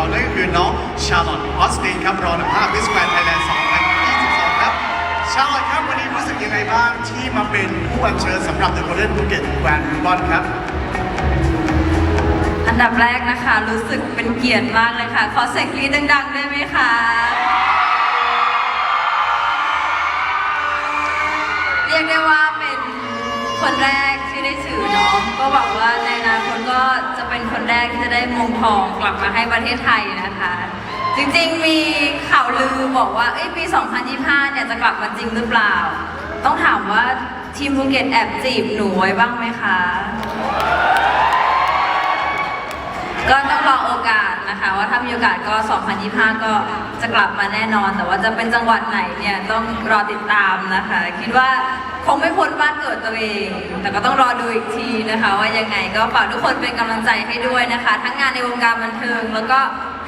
เรานั่นก็คือน้องชาลอตออสตินครับรองอันดับ5 Miss Grand Thailand 2022 ครับ ชาลอตครับวันนี้รู้สึกยังไงบ้างที่มาเป็นผู้อัญเชิญสำหรับ The Golden Phuket Grand Ribbon ครับ อันดับแรกนะคะ รู้สึกเป็นเกียรติมากเลยค่ะ ขอเสียงกรี๊ดดังๆได้ไหมคะเรียกได้ว่าเป็นคนแรกที่ได้ถือเนาะก็หวังว่าใน คนแรกที่จะได้มงทองกลับมาให้ประเทศไทยนะคะ จริงๆมีข่าวลือบอกว่าปี 2025 เนี่ยจะกลับมาจริงหรือเปล่า ต้องถามว่าทีมภูเก็ตแอบจีบหนูไว้บ้างไหมคะ ก็ต้องรอโอกาสนะคะ ว่าถ้ามีโอกาสก็ 2025 ก็จะกลับมาแน่นอน แต่ว่าจะเป็นจังหวัดไหนเนี่ยต้องรอติดตามนะคะ คิดว่า คงไม่พ้นบ้านเกิดตัวเอง แต่ก็ต้องรอดูอีกทีนะคะ ว่ายังไงก็ฝากทุกคนเป็นกำลังใจให้ด้วยนะคะ ทั้งงานในวงการบันเทิง แล้วก็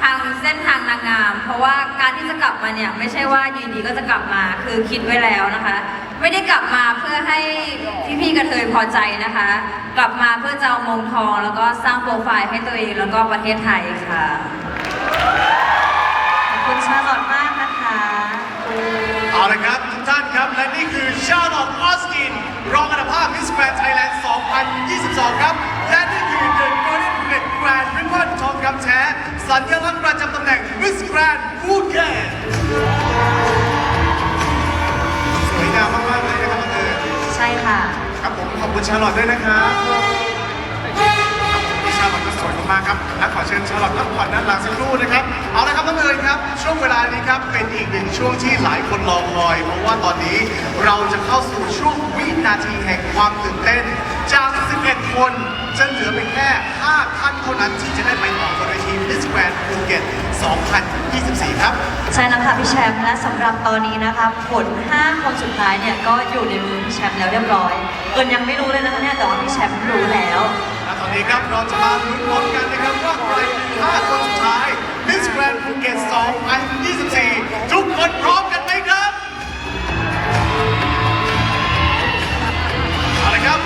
ทางเส้นทางนางงาม เพราะว่าการที่จะกลับมาเนี่ยไม่ใช่ว่าอยืนดีก็จะกลับมาคือคิดไว้แล้วนะคะ ไม่ได้กลับมาเพื่อให้พี่ๆกระเทยพอใจนะคะ กลับมาเพื่อจะเอามงทอง แล้วก็สร้างโปรไฟล์ให้ตัวเองแล้วก็ประเทศไทยค่ะขอบคุณชาลอตมากนะคะ เอาละครับ ทุกท่านครับ และนี่คือชาร์ลอตออสตินรองอันดับ5 Miss Grand Thailand 2022 ครับ และนี่คือ The Golden Phuket Grand Ribbon ทองคำแท้สัญลักษณ์ประจำตำแหน่ง Miss Grand Phuket สวยงามมากๆเลยนะครับน้องเอิญใช่ค่ะ ครับผมขอบคุณชาร์ลอตด้วยนะครับ มากครับและขอเชิญชาร์ลอตพักผ่อนด้านหลังสักครู่นะครับ เอาละครับน้องเอิญครับ ช่วงเวลานี้ครับเป็นอีกหนึ่งช่วงที่หลายคนรอคอย เพราะว่าตอนนี้เราจะเข้าสู่ช่วงวินาทีแห่งความตื่นเต้น จาก 11 คนจะเหลือเพียงแค่ 5 ท่านเท่านั้นที่จะได้ไปต่อบนเวที Miss Grand Phuket 2024 ครับ ใช่แล้วค่ะพี่แชมป์และสำหรับตอนนี้นะคะผล 5 คนสุดท้ายเนี่ยก็อยู่ในมือพี่แชมป์แล้วเรียบร้อยเอิญยังไม่รู้เลยนะคะเนี่ยแต่ว่าพี่แชมป์รู้แล้ว นี้ครับเราจะมาลุ้นพร้อมกันนะครับว่าใครคือ5คนสุดท้าย Miss Grand Phuket 2024 ทุกคนพร้อมกันไหมครับเอาละครับ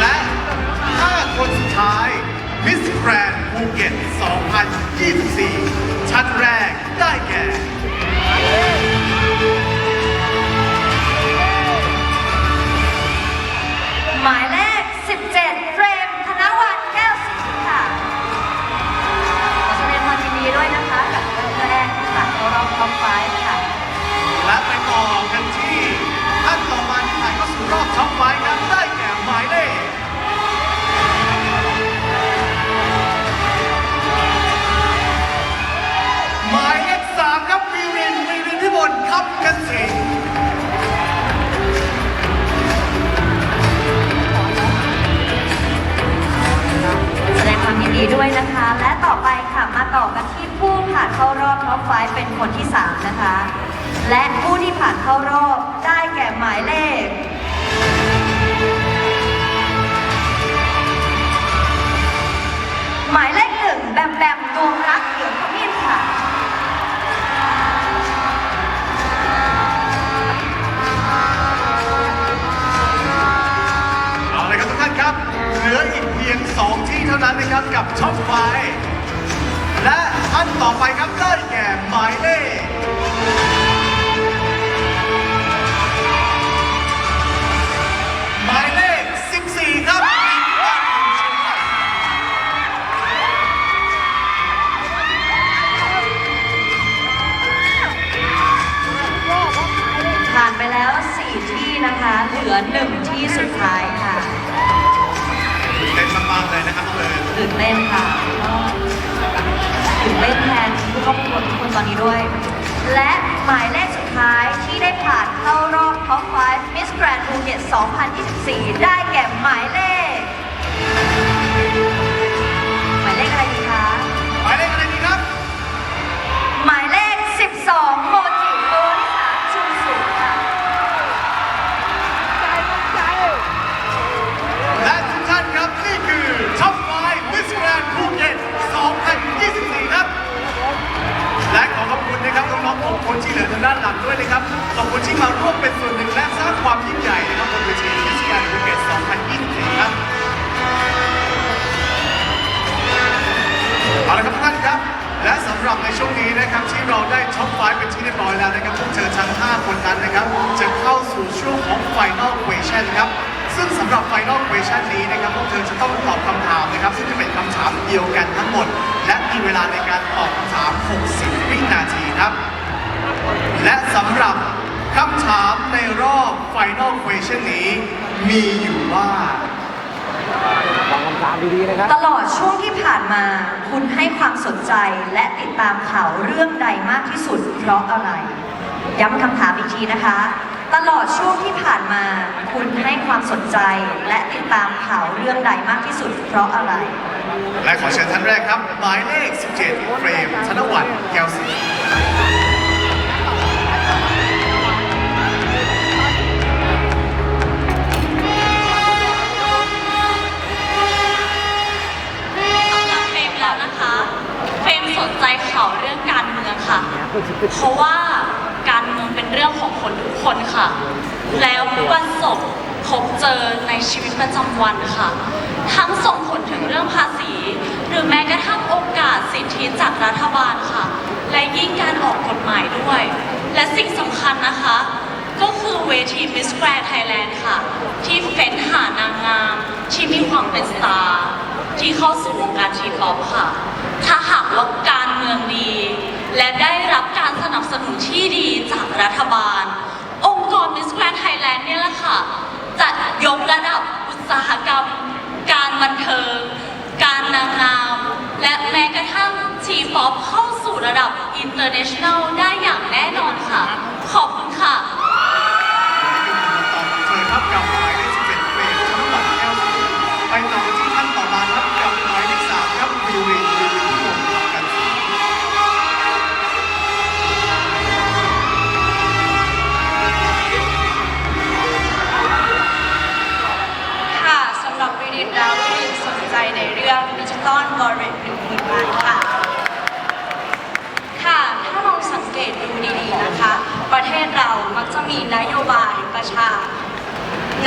และ 5 คนสุดท้าย Miss Grand Phuket 2024 ชั้นแรกได้แก่ อนนี้ด้วย และหมายเลขสุดท้ายที่ได้ผ่านเข้ารอบ Top 5 Miss Grand Phuket 2024 ได้แก่หมายเลขู่ช่วงของ Final Question ครับ ซึ่งสำหรับ Final Question นี้นะครับพวกเธอจะต้องตอบคำถามนะครับ ซึ่งจะเป็นคำถามเดียวกันทั้งหมด และมีเวลาในการตอบคำถาม 60 วินาทีครับ และสำหรับคำถามในรอบ Final Question นี้ มีอยู่ว่า ฟังคำถามดีๆนะครับ ตลอดช่วงที่ผ่านมา คุณให้ความสนใจและติดตามข่าวเรื่องใดมากที่สุดเพราะอะไร ย้ำคำถามอีกทีนะคะ ตลอดช่วงที่ผ่านมา คุณให้ความสนใจและติดตามข่าวเรื่องใดมากที่สุดเพราะอะไร และขอเชิญท่านแรกครับ หมายเลข 17 เฟรม ธนวัฒน์แก้วศรีเอาละเฟรมแล้วนะคะเฟรมสนใจข่าวเรื่องการเมืองค่ะ เพราะว่าการ เป็นเรื่องของคนทุกคนค่ะ แล้วประสบพบเจอในชีวิตประจำวันค่ะ ทั้งส่งผลถึงเรื่องภาษี หรือแม้กระทั่งโอกาสสิทธิจากรัฐบาลค่ะ และยิ่งการออกกฎหมายด้วย และสิ่งสำคัญนะคะ ก็คือเวที Miss Grand Thailand ค่ะ ที่เฟ้นหานางงาม ที่มีความเป็นสตาร์ที่เข้าสู่วงการทีป๊อปค่ะ ถ้าหากว่าการเมืองดี และได้รับการสนับสนุนที่ดีจาก รัฐบาล องค์กร Miss Grand Thailand เนี่ยแหละค่ะจะยกระดับอุตสาหกรรม การบันเทิง การนางงาม และแม้กระทั่งทีป๊อปเข้าสู่ระดับ international ได้อย่างแน่นอนค่ะ ขอบคุณค่ะ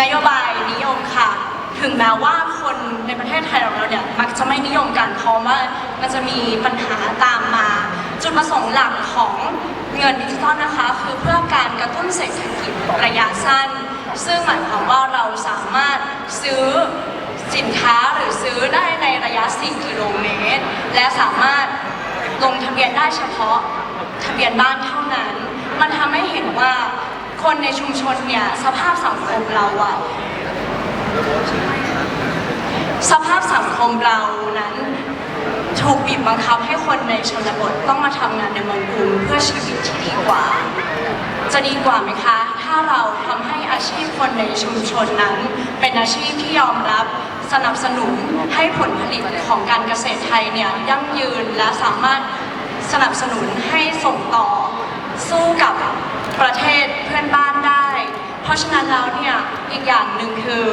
นโยบายนิยมค่ะ ถึงแม้ว่าคนในประเทศไทยของเราเนี่ยมักจะไม่นิยมกันเพราะว่ามันจะมีปัญหาตามมา จุดประสงค์หลักของเงินดิจิตอลนะคะ คือเพื่อการกระตุ้นเศรษฐกิจระยะสั้น ซึ่งหมายความว่าเราสามารถซื้อสินค้าหรือซื้อได้ในระยะ 4 กิโลเมตร และสามารถลงทะเบียนได้เฉพาะทะเบียนบ้านเท่านั้น มันทำให้เห็นว่า คนในชุมชนเนี่ยสภาพสังคมเราอะสภาพสังคมเรานั้นถูกบีบบังคับให้คนในชนบทต้องมาทำงานในเมืองกรุงเพื่อชีวิตที่ดีกว่า จะดีกว่าไหมคะ ถ้าเราทำให้อาชีพคนในชุมชนนั้น เป็นอาชีพที่ยอมรับสนับสนุนให้ผลผลิตของการเกษตรไทยเนี่ยยั่งยืนและสามารถสนับสนุนให้ส่งต่อสู้กับ ประเทศเพื่อนบ้านได้ เพราะฉะนั้นแล้วเนี่ยอีกอย่างหนึ่งคือ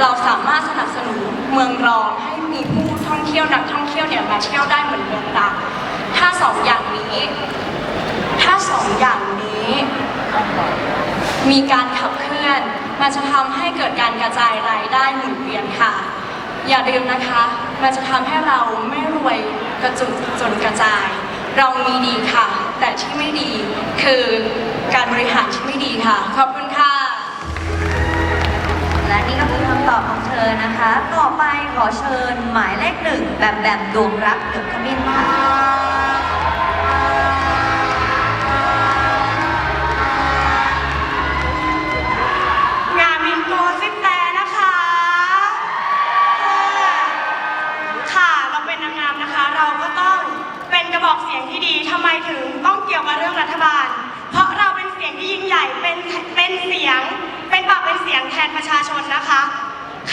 เราสามารถสนับสนุนเมืองรองให้มีผู้ท่องเที่ยวนักท่องเที่ยวเนี่ยมาเที่ยวได้เหมือนเมืองหลักถ้าสองอย่างนี้ ถ้าสองอย่างนี้มีการขับเคลื่อน มันจะทำให้เกิดการกระจายรายได้หมุนเวียนค่ะ อย่าลืมนะคะ มันจะทำให้เราไม่รวยกระจุกจนกระจาย เรามีดีค่ะ แต่ที่ไม่ดีคือการบริหารที่ไม่ดีค่ะ ขอบคุณค่ะ และนี่ก็คือคำตอบของเธอนะคะ ต่อไปขอเชิญหมายเลขหนึ่งแบมแบมดวงรักเดอกขมิ้นค่ะ สียงที่ดีทำไมถึงต้องเกี่ยวกับเรื่องรัฐบาล เพราะเราเป็นเสียงที่ยิ่งใหญ่เป็นเป็นเสียง เป็นปากเป็นเสียงแทนประชาชนนะคะ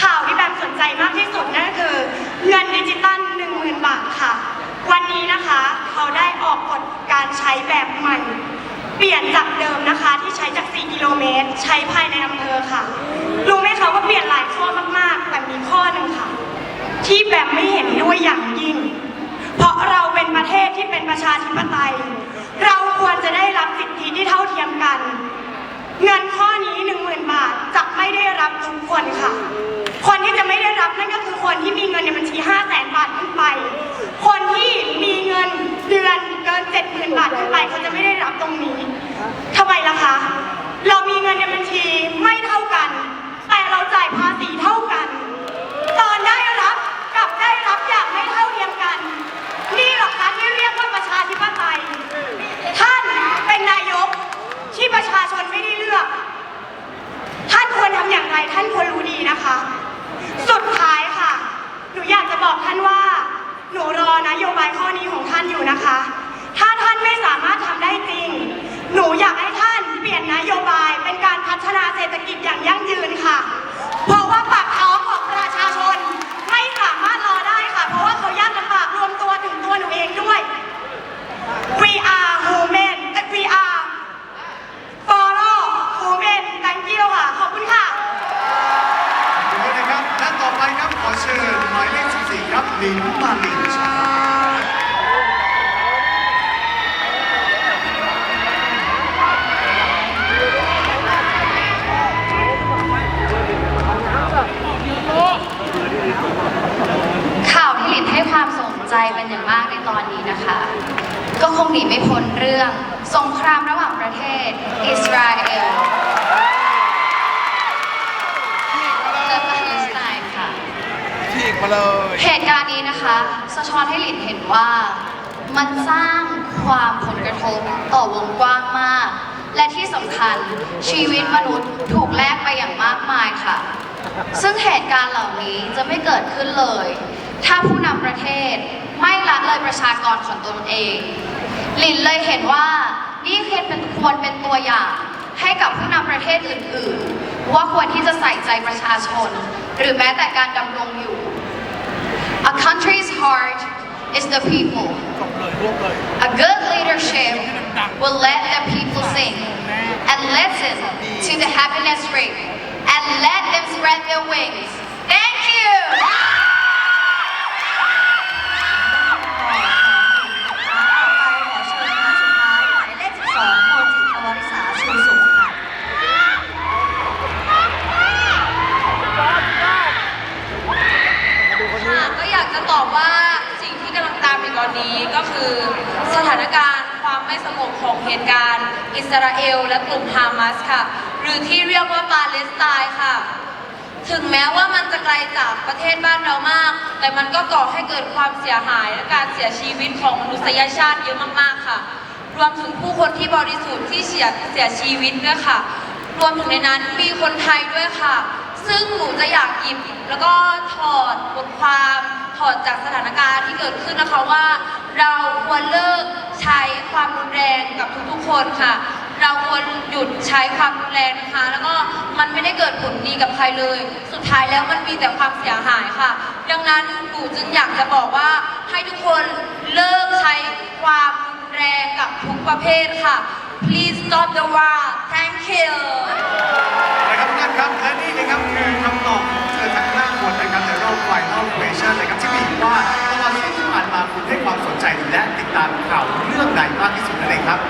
ข่าวที่แบบสนใจมากที่สุดนั่นก็คือ เงินดิจิตอล10,000 บาทค่ะ วันนี้นะคะเขาได้ออกกฎการใช้แบบใหม่เปลี่ยนจากเดิมนะคะที่ใช้จาก 4 กิโลเมตร ใช้ภายในอำเภอค่ะ รู้ไหมคะว่าเปลี่ยนหลายข้อมากๆ แต่มีข้อหนึ่งค่ะ ที่แบบไม่เห็นด้วยอย่าง เป็นประเทศที่เป็นประชาธิปไตย เราควรจะได้รับสิทธิที่เท่าเทียมกัน เงินข้อนี้หนึ่งหมื่นบาทจะไม่ได้รับทุกคนค่ะ คนที่จะไม่ได้รับนั่นก็คือคนที่มีเงินในบัญชีห้าแสนบาทขึ้นไป คนที่มีเงินเดือนเกิน 70,000 บาทขึ้นไปเขาจะไม่ได้รับตรงนี้ทำไมล่ะคะ เรามีเงินในบัญชีไม่เท่ากัน แต่เราจ่ายภาษีเท่ากัน บอกท่านว่า หนูรอน โยบายข้อนี้ของท่านอยู่นะคะ ถ้าท่านไม่สามารถทำได้จริง หนูอยากให้ท่านเปลี่ยนนโยบายเป็นการพัฒนาเศรษฐกิจอย่างยั่งยืนค่ะ เพราะว่าปากท้องของประชาชนไม่สามารถรอได้ค่ะ เพราะว่าเขายากลำบากรวมตัวถึงตัวหนูเองด้วย We are women we are follow women thank you ค่ะ ขอบคุณค่ะขอบคุณด้วยนะครับและต่อไปครับขอเชิญหมายเลข14ครับลินมาลินครั ใจเป็นอย่างมากในตอนนี้นะคะ ก็คงหนีไม่พ้นเรื่องสงครามระหว่างประเทศ อิสราเอลและปาเลสไตน์ค่ะฉีกมาเลยเหตุการณ์นี้นะคะ สะท้อนให้หลินเห็นว่ามันสร้างความผลกระทบต่อวงกว้างมาก และที่สำคัญชีวิตมนุษย์ถูกแลกไปอย่างมากมายค่ะ ซึ่งเหตุการณ์เหล่านี้จะไม่เกิดขึ้นเลย ถ้าผู้นำประเทศ ไม่ละเลยประชากรของตนเองหลินเลยเห็นว่านี่ควรเป็นควรเป็นตัวอย่างให้กับผู้นำประเทศอื่น ๆ ว่าควรที่จะใส่ใจประชาชน หรือแม้แต่การดำรงอยู่ A country's heart is the people. A good leadership will let the people sing and listen to the happiness ring and let them spread their wings. Thank you. ถึงแม้ว่ามันจะไกลจากประเทศบ้านเรามาก แต่มันก็ก่อให้เกิดความเสียหายและการเสียชีวิตของมนุษยชาติเยอะมากๆค่ะ รวมถึงผู้คนที่บริสุทธิ์ที่เสียเสียชีวิตด้วยค่ะ รวมถึงในนั้นมีคนไทยด้วยค่ะ ซึ่งหนูจะอยากหยิบแล้วก็ถอดบทความถอดจากสถานการณ์ที่เกิดขึ้นนะคะว่า เราควรเลิกใช้ความรุนแรงกับทุกๆคนค่ะ เราควรหยุดใช้ความรุนแรงนะคะ แล้วก็ มันไม่ได้เกิดผลดีกับใครเลย สุดท้ายแล้วมันมีแต่ความเสียหายค่ะ ดังนั้นหนูจึงอยากจะบอกว่าให้ทุกคนเลิกใช้ความรุนแรงกับทุกประเภทค่ะ Please stop the war Thank you นะครับทุกท่านครับและนี่นะครับคือคำตอบของเธอทั้งห้าคนนะครับในรอบ Final Question นะครับที่มีอยู่ว่าตลอดช่วงที่ผ่านมาคุณให้ความสนใจและติดตามข่าวเรื่องใดมากที่สุดนั่นเองครับ